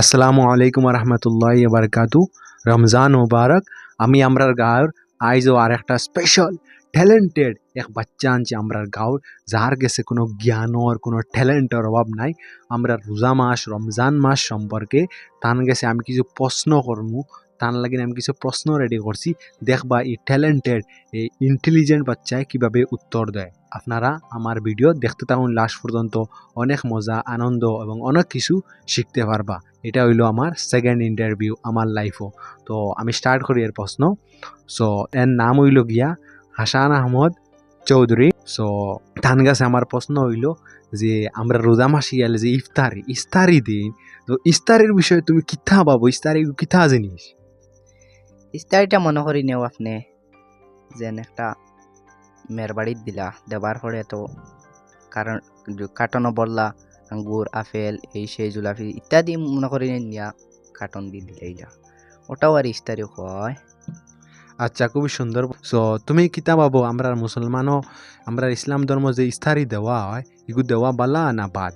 আসসালামু আলাইকুম রহমতুল্লাহ বারকাতু রমজান মুবারক। আমি আমরার গাঁর আইজও আর একটা স্পেশাল ট্যালেন্টেড এক বাচ্চা আনছি আমরার গাঁর যার গেছে কোনো জ্ঞানর কোনো ট্যালেন্টের অভাব নাই। আমরা রোজা মাস, রমজান মাস সম্পর্কে তান গেছে আমি কিছু প্রশ্ন করমু। তান লাগিন আমি কিছু প্রশ্ন রেডি করছি। দেখবা এই ট্যালেন্টেড এই ইন্টেলিজেন্ট বাচ্চায় কীভাবে উত্তর দেয়। আপনারা আমার ভিডিও দেখতে থাকুন, লাস্ট পর্যন্ত অনেক মজা, আনন্দ এবং অনেক কিছু শিখতে পারবা। এটা হইল আমার সেকেন্ড ইন্টারভিউ আমার লাইফও তো আমি স্টার্ট করি এর প্রশ্ন। সো এর নাম হইল গিয়া হাসান আহমদ চৌধুরী। সো ধান গাছে আমার প্রশ্ন হইল যে, আমরা রোজা মাসি গেলে যে ইফতারি ইফতারি দিন তো ইফতারির বিষয়ে তুমি কিথা পাবো ইফতারি কিথা জিনিস? ইস্তারিটা মনে করি নেও আপনি, যেন একটা মেয়ের বাড়িত দিলা দেবার পরে তো কারণ কাটনও বললা আঙ্গুর আপেল এই সেই জুলাফি ইত্যাদি মনে করি নিয়া কাটন দিয়ে দিলেইলা ওটাও আর ইস্তারি হয় আচ্ছা খুবই সুন্দর। সো তুমি কিতা পাবো আমরা মুসলমানও আমরা ইসলাম ধর্ম যে ইফতারি দেওয়া হয় এগু দেওয়া বালা না বাদ?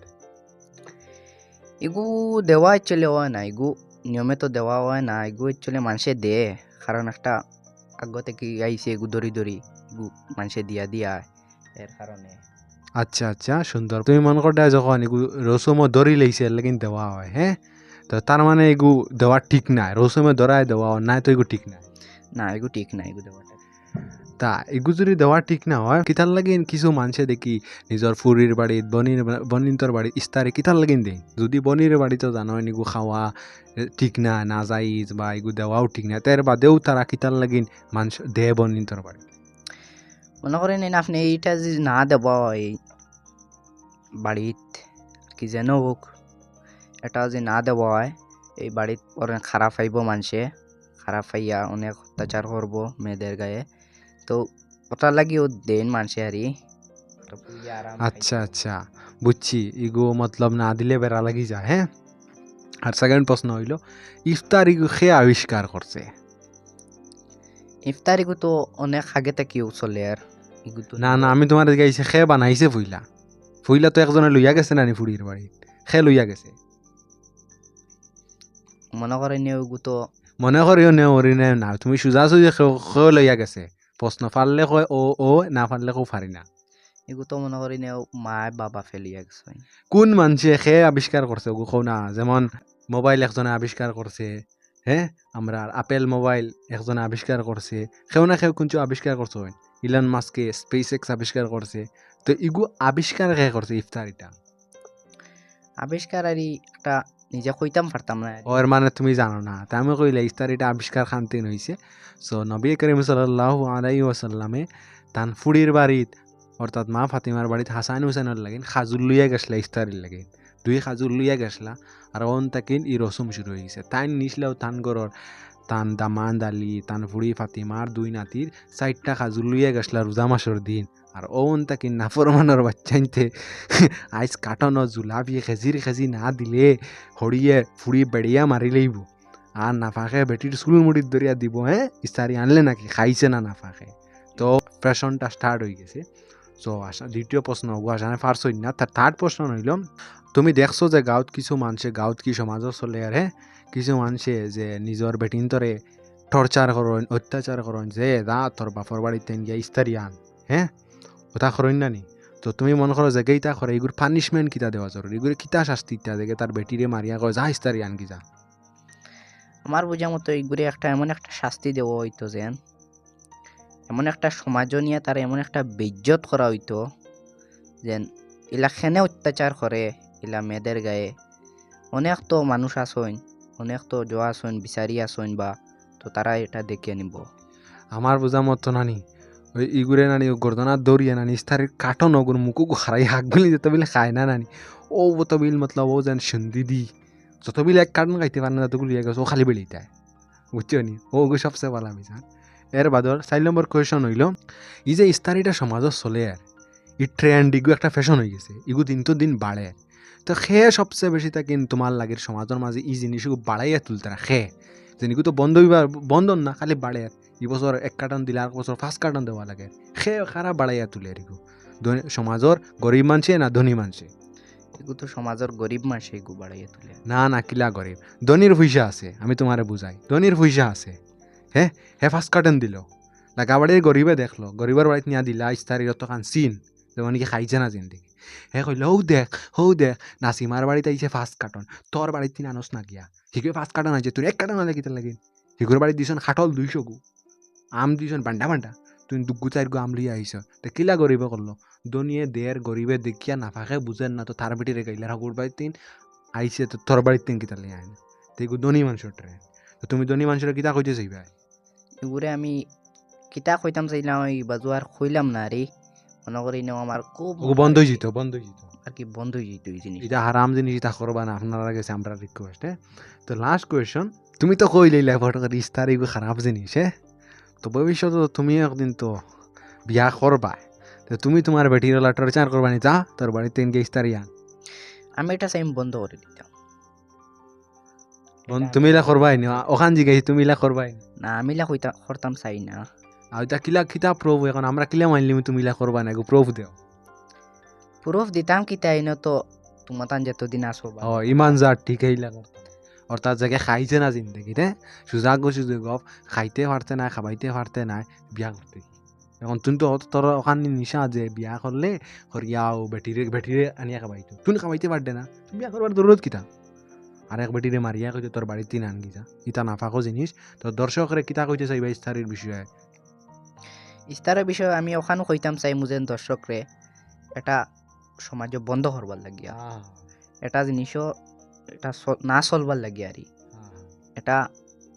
এগু দেওয়া একচুয়ালি হয় না এগু নিয়মে তো দেওয়া হয় না এগু একচুয়ালি মানুষে দে কারণ একটা আগ্য থেকে আইসে এগু দড়ি দড়ি এগু মানুষে দিয়া দিয়া এর কারণে। আচ্ছা আচ্ছা সুন্দর তুমি মনে করতে যখন এগু রসুমও ধরি লাইছে লেকিন দেওয়া হয় হ্যাঁ তো তার মানে এগু দেওয়া ঠিক নাই। রসুমে ধরায় দেওয়া হয়, নাই তো এগু ঠিক নাই। না এগু ঠিক না এগু দেওয়াটা তা এগু যদি দেওয়া ঠিক না হয় কিতার লাগিন কিছু মানুষে দেখি নিজর ফুরির বাড়িত বনির বনিন্তর বাড়িত ইস্তারে কিতার লাগিন দেই। যদি বনির বাড়িতে জানো এগু খাওয়া ঠিক না না যাইজ বা এগু দেওয়াও ঠিক না তার বাদেও তারা কিতার লাগিন মানুষ দে বনিন্তর বাড়ি মনে করেন আপনি এইটা যদি না দেব এই বাড়িত কি যেন হোক এটা যদি না দেব হয় এই বাড়িত পরে খারাপ পাইব মানুষে খারাপ পাইয়া অনেক অত্যাচার করব মেয়েদের গায়ে। তো ওটার লাগিও দেন মানুষে আরই। ওটা আরাম আচ্ছা আচ্ছা বুঝছি। ইগো মতলব না দিলে বেড়া লাগি যায় হ্যাঁ? আর সেকেন্ড প্রশ্ন হইল ইফতার ইগো সে আবিষ্কার করছে? ইফতার এগু তো অনেক আগে থেকেও চলে আর। না না আমি তোমার গাইছে সে বানাইছে ফুইলা। ফুইলা তো একজনে লইয়া গেছে নানি ফুড়ির বাড়িত সে লইয়া গেছে। মনে করেন এগু তো মনে করিও নে ওরি নে না তুমি সোজা সুজি সেও লইয়া গেছে। প্রশ্ন ফারলে কয় ও ও না ফারলে কেউ ফারি না। এগু তো মনে করি নেও মা বাবা ফেলিয়া গেছে। কোন মানুষে সে আবিষ্কার করছে ওগু কও না যেমন মোবাইল একজনে আবিষ্কার করছে হ্যাঁ আমরা আপেল মোবাইল একজনে আবিষ্কার করছে সেও না সেও কোনচু আবিষ্কার করছে। ইলন মাস্কে স্পেস এক্স আবিষ্কার করছে। তো ইগু আবিষ্কার কে করছে ইফতারিটা? আবিষ্কার আরই একটা নিজে কইতাম পারতাম না। ওর মানে তুমি জানো না। তা আমি কইলে ইফতারিটা আবিষ্কার খান্তিন হয়েছে সো নবী করিম সাল্লাহ আলাই ওসাল্লামে তান ফুড়ির বাড়িত অর্থাৎ মা ফাতিমার বাড়িত হাসান হুসেনের লাগিন খাজুর লইয়া গেছলা ইফতারির লাগে। দুই খাজুর লইয়া গেছলা আর অন তাকিন ই রসম শুরু হয়ে গেছে তাই নিসলেও তান গরর তান দামান দালি, তান ফুড়ি ফাতিমার দুই নাতির চারটা খাজুর লইয়া গেছলা রোজা মাসের দিন। আর ওন তাকিন নাফরমানোর বাচ্চাইতে আইস কাটন জুলাপি খেজির খেজি না দিলে হরিয়ে ফুড়ি বেড়িয়া মারি লইব। আর নাফাকে বেটির চুল মুড়ির দরিয়া দিব হ্যাঁ ইস্তারি আনলে নাকি? খাইছে না নাফাকে? তো ফ্যাশনটা স্টার্ট হয়ে গেছে। সো আসা দ্বিতীয় প্রশ্ন হব আসানে ফার্স্ট হই না তার থার্ড প্রশ্ন হইল তুমি দেখছ যে গাঁৱত কিছু মানুষে, গাঁৱত কি সমাজও চলে আর কিছু মানুষে যে নিজর বেটিনতরে টর্চার করেন অত্যাচার করেন যে, দা তোর বাপর বাড়িতে গিয়া ইস্তারি আন হ্যাঁ ওটা করেন না নি? তো, তুমি মনে করো যে গেইতা করে এগুর পানিশমেন্ট কিতা দেওয়া জরুরি এগুলো কিতা শাস্তি ইত্যা দেখে তার বেটিরে মারিয়া কয়, যা ইস্তারি আন কি যা আমার বোঝা মতো এইগুলি একটা এমন একটা শাস্তি দেওয়া হইতো যেন এমন একটা সমাজ নিয়ে তার এমন একটা বেজ্জত করা হইতো যেন ইলা খেনে অত্যাচার করে ইলা মেয়েদের গায়ে। অনেক তো মানুষ আসইন, অনেক তো জোয়া আসইন, বিচারি আসইন বা, তো তারা এটা দেখে নিব। আমার বোঝা মতো নানি, ওই ইগুরে নানি গর্দনার দৌড়িয়ে নানি ইস্তারির কাটন ওগুর মুকু হারাই হাক বলি যত বিলে খায় না নানি, ও যত বিল মতলব ও যেন সন্ধি দি যত বিল এক কার্টন খাইতে পারে না ততগুলো লিয়ে ও খালি বেলি দেয় বুঝছ নি? ও সবচেয়ে ভালো বিচার এর বাদর চার নম্বর কোয়েশন হইল ই যে ইস্তারিটা সমাজত চলে আর ই ট্রেন্ড ইগু একটা ফ্যাশন হয়ে গেছে ইগু দিন তো দিন বাড়ে তো খে সবচেয়ে বেশি তাকিন তোমার লাগে সমাজের মাঝে ই জিনিসগুলো বাড়াইয়া তুলতে না খে যেনিকু তো বন্ধ হইবা বন্ধন না খালি বাড়ে আর এই বছর এক কার্টন দিলে আর বছর পাঁচ কার্টন দেওয়া লাগে। সে খারাপ বাড়াইয়া তুলে আর ইগু। সমাজর গরিব মানছে না ধনী মানছে এগুলো তো সমাজের গরিব মানুষ এগু বাড়াইয়া তুলে। না না কিলা গরিব ধনির পয়সা আছে আমি তোমারে বুঝাই ধনির পয়সা আছে। হে হে ফার্স্ট কার্টন দিল। লাগা বাড়ির গরিবে দেখল। গরিবের বাড়িতে নিয়া দিলা ইস্তারির অতখান চিন যেমন কি খাইছে না জিন্দিগি। হে কইল হৌ দেখ হৌ দেখ। নাসিমার বাড়িতে আইছে ফার্স্ট কার্টন তোর বাড়িতে আনস না গিয়া। হিকে ফার্স্ট কার্টন আছে তোর এক কার্টন লাগে কিতা লাগে হিগুর বাড়িতে দিছন খাটল দুইশো গু আম দিছন বান্ডা বান্ডা তুই দুগু চার গু আম লিয়ে আইস তে কিলা গরিবে করল দনিয়ে দের গরিবে দেখিয়া নাফাকে বুঝেন না তো তার বেটিরে গাইলে ঠাকুর বাড়িতে তিন আইছে তো তোর বাড়িতে তিন কিতা লিয়ে আইন তেগু ধনী মানুষের ট্রেন তো তুমি ধনী মানুষের কিতা কইতে চাইবা এগুরে আমি কিতা কইতাম চাইলাম এই বাজু আর কইলাম না রে মনে করি নেও আমার খুব বন্ধ হয়ে যেত বন্ধ হয়ে যেত আর কি বন্ধ হয়ে যেত এই জিনিস এটা হারাম জিনিস এটা করবা না আপনারা গেছে আমরা রিকোয়েস্ট হ্যাঁ তো লাস্ট কোয়েশন তুমি তো কইলে লেফট ইস্তার এগুলো খারাপ জিনিস হ্যাঁ তো ভবিষ্যতে তুমি একদিন তো বিয়া করবা তো তুমি তোমার বেটির টর্চার করবা নি যা তোর বাড়িতে ইনকে ইস্তার ইয়ান আমি এটা চাই বন্ধ করে দিতাম তুমি ইলা করবাই নি? ওখান জিগাই তুমি ইলা করবাই না? আমি লা কইতা করতাম চাই না। এটা কিলা কিতা প্রভু এখন আমরা কিলা মানলিম তুমি ইলা করবা না এগো প্রভু দেও। প্রুফ দিতাম কিতা আইন তো তোমার তান যতদিন আসো বা। ও ইমান যা ঠিক করতাম অর্থাৎ জায়গায় খাইছে না জিন্দগিতে সুজাগ সুযোগ গপ খাইতে পারতে না খাবাইতে পারতে না বিয়া করতে এখন তুই তো তোর ওখানে নিশা যে বিয়া করলে হরিয়াও বেটিরে বেটিরে আনিয়া খাবাইতো তুই খাবাইতে পারবে না। বিয়া করবার দরুদ কিতা? আর এক বেটিরে মারিয়া কইতে তোর বাড়িতে নান গিতা ইতা নাফাকো জিনিস তো দর্শকরে কিতা কইতে চাইবা ইস্তারির বিষয়ে? ইস্তারের বিষয়ে আমি ওখানে কইতাম চাই মুজেন দর্শকরে এটা সমাজে বন্ধ করবার লাগিয়া। এটা জিনিসও এটা না চলবার লাগিয়া আর এটা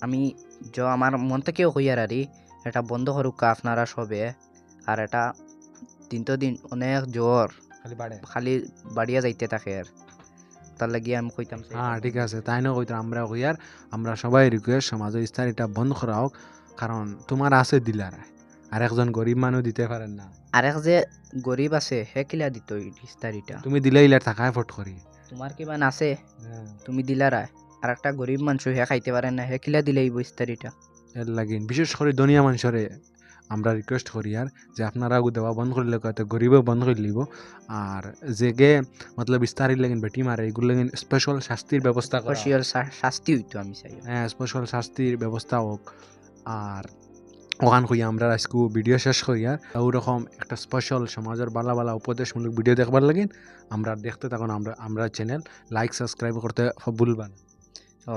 আমি য আমার মন থেকেও হইয়ার আরি এটা বন্ধ করুক আপনারা সবে আর এটা দিন তো দিন অনেক জ্বর খালি বাড়ে খালি বাড়িয়া যাইতে থাকে আর তার লাগিয়ে আমি কইতাম হ্যাঁ ঠিক আছে তাই না কইতো আমরা কইয়ার আমরা সবাই রিকোয়েস্ট সমাজের ইস্তার এটা বন্ধ করা হোক কারণ তোমার আছে দিলারা আর একজন গরিব মানুষ দিতে পারেন না। আর এক যে গরিব আছে হে কিলা দিত ইস্তারিটা তুমি দিলে ইলার থাকায় ফট করি। তোমার কিবা আছে? তুমি দিলারা আর একটা গরিব মানুষ হে খাইতে পারে না হে কিলা দিলে ইস্তারিটা এর লাগিন বিশেষ করে দুনিয়া মানুষরে আমরা রিকোয়েস্ট করি আর যে আপনারা আগু দেওয়া বন্ধ করলে কত গরিবেও বন্ধ করে লিব আর যে গে মতলব ইস্তারি লাগিন বেটি মারে এগুলো লাগিন স্পেশাল শাস্তির ব্যবস্থা। স্পেশাল শাস্তি হইতো আমি চাই। হ্যাঁ স্পেশাল শাস্তির ব্যবস্থা হোক। আর ওখান কই আমরা আজকে ভিডিও শেষ করি আর ওরকম একটা স্পেশাল সমাজের বালা বালা উপদেশমূলক ভিডিও দেখবার লাগিন। আমরা দেখতে থাকুন আমরা আমরা চ্যানেল লাইক সাবস্ক্রাইব করতে ভুলবা না। ও।